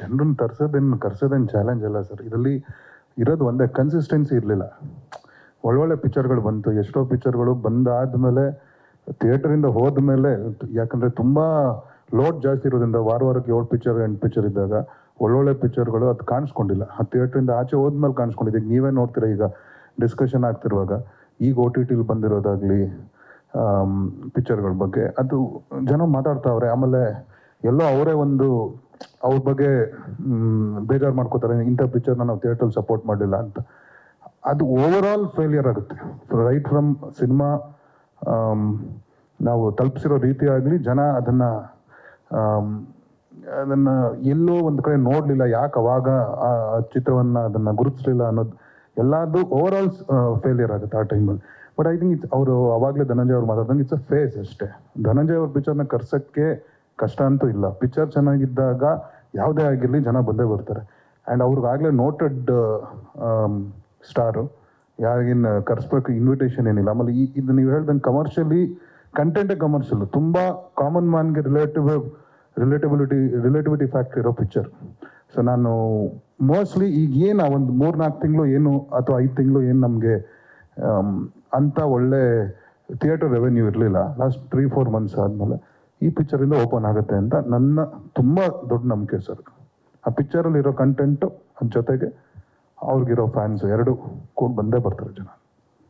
ಜನರನ್ನ ತರ್ಸೋದೇನು ಕರ್ಸೋದೇನು ಚಾಲೆಂಜ್ ಅಲ್ಲ ಸರ್ ಇದರಲ್ಲಿ ಇರೋದು ಒಂದೇ ಕನ್ಸಿಸ್ಟೆನ್ಸಿ ಇರಲಿಲ್ಲ. ಒಳ್ಳೊಳ್ಳೆ ಪಿಕ್ಚರ್ಗಳು ಬಂತು, ಎಷ್ಟೋ ಪಿಕ್ಚರ್ಗಳು ಬಂದಾದಮೇಲೆ ಥಿಯೇಟರಿಂದ ಹೋದ್ಮೇಲೆ ಯಾಕಂದರೆ ತುಂಬ ಲೋಡ್ ಜಾಸ್ತಿ ಇರೋದ್ರಿಂದ ವಾರ ವಾರಕ್ಕೆ ಏಳು ಪಿಕ್ಚರ್ ಎಂಟು ಪಿಕ್ಚರ್ ಇದ್ದಾಗ ಒಳ್ಳೊಳ್ಳೆ ಪಿಕ್ಚರ್ಗಳು ಅದು ಕಾಣಿಸ್ಕೊಂಡಿಲ್ಲ. ಆ ಥಿಯೇಟ್ರಿಂದ ಆಚೆ ಹೋದ್ಮೇಲೆ ಕಾಣಿಸ್ಕೊಂಡಿದೆ. ಈಗ ನೀವೇ ನೋಡ್ತೀರಾ ಈಗ ಡಿಸ್ಕಷನ್ ಆಗ್ತಿರುವಾಗ. ಈಗ ಒ ಟಿ ಟಿಲಿ ಬಂದಿರೋದಾಗಲಿ ಪಿಕ್ಚರ್ಗಳ ಬಗ್ಗೆ. ಅದು ಜನ ಮಾತಾಡ್ತಾವ್ರೆ, ಆಮೇಲೆ ಎಲ್ಲೋ ಅವರೇ ಒಂದು ಅವ್ರ ಬಗ್ಗೆ ಬೇಜಾರು ಮಾಡ್ಕೋತಾರೆ. ಇಂಥ ಪಿಕ್ಚರ್ನ ನಾವು ಥಿಯೇಟ್ರಲ್ಲಿ ಸಪೋರ್ಟ್ ಮಾಡಲಿಲ್ಲ ಅಂತ. ಅದು ಓವರ್ ಆಲ್ ಫೇಲಿಯರ್ ಆಗುತ್ತೆ ರೈಟ್ ಫ್ರಮ್ ಸಿನಿಮಾ ನಾವು ತಲುಪಿಸಿರೋ ರೀತಿ ಆಗಲಿ ಜನ ಅದನ್ನ ಅದನ್ನು ಅದನ್ನ ಎಲ್ಲೋ ಒಂದು ಕಡೆ ನೋಡಲಿಲ್ಲ. ಯಾಕೆ ಅವಾಗ ಆ ಚಿತ್ರವನ್ನ ಅದನ್ನ ಗುರುತಿಸಲಿಲ್ಲ ಅನ್ನೋದು ಎಲ್ಲದು ಓವರ್ ಆಲ್ ಫೇಲಿಯರ್ ಆಗುತ್ತೆ ಆ ಟೈಮಲ್ಲಿ ಬಟ್ ಐ ಥಿಂಕ್ ಇಟ್ಸ್ ಅವರು ಅವಾಗಲೇ ಧನಂಜಯ ಅವ್ರು ಮಾತಾಡ್ದಂಗೆ ಇಟ್ಸ್ ಅ ಫೇಸ್ ಅಷ್ಟೇ. ಧನಂಜಯ ಅವ್ರ ಪಿಕ್ಚರ್ನ ಕರ್ಸಕ್ಕೆ ಕಷ್ಟ ಅಂತೂ ಇಲ್ಲ. ಪಿಕ್ಚರ್ ಚೆನ್ನಾಗಿದ್ದಾಗ ಯಾವುದೇ ಆಗಿರಲಿ ಜನ ಬಂದೇ ಬರ್ತಾರೆ. ಆ್ಯಂಡ್ ಅವ್ರಿಗಾಗಲೇ ನೋಟೆಡ್ ಸ್ಟಾರು ಯಾರಿಗಿನ್ನ ಕರ್ಸ್ಬೇಕು ಇನ್ವಿಟೇಷನ್ ಏನಿಲ್ಲ. ಆಮೇಲೆ ಈ, ಇದು ನೀವು ಹೇಳ್ದಂಗೆ ಕಮರ್ಷಿಯಲಿ ಕಂಟೆಂಟೇ ಕಮರ್ಷಿಯಲ್ ತುಂಬ ಕಾಮನ್ ಮ್ಯಾನ್ಗೆ ರಿಲೇಟಿವ್ ರಿಲೇಟಿಬಿಲಿಟಿ ರಿಲೇಟಿವಿಟಿ ಫ್ಯಾಕ್ಟ್ರಿ ಇರೋ ಪಿಕ್ಚರ್ ಸೊ ನಾನು ಮೋಸ್ಟ್ಲಿ ಈಗ ಏನು ಒಂದು ಮೂರು ನಾಲ್ಕು ತಿಂಗಳು ಏನು ಅಥವಾ ಐದು ತಿಂಗಳು ಏನು ನಮಗೆ ಅಂಥ ಒಳ್ಳೆ ಥಿಯೇಟರ್ ರೆವೆನ್ಯೂ ಇರಲಿಲ್ಲ. ಲಾಸ್ಟ್ ತ್ರೀ ಫೋರ್ ಮಂತ್ಸ್ ಆದಮೇಲೆ. ಈ ಪಿಕ್ಚರಿಂದ ಓಪನ್ ಆಗುತ್ತೆ ಅಂತ ನನ್ನ ತುಂಬ ದೊಡ್ಡ ನಂಬಿಕೆ ಸರ್. ಆ ಪಿಕ್ಚರಲ್ಲಿರೋ ಕಂಟೆಂಟು ಜೊತೆಗೆ ಅವ್ರಿಗಿರೋ ಫ್ಯಾನ್ಸ್ ಎರಡು ಕೂಡ ಬಂದೇ ಬರ್ತಾರೆ ಜನ.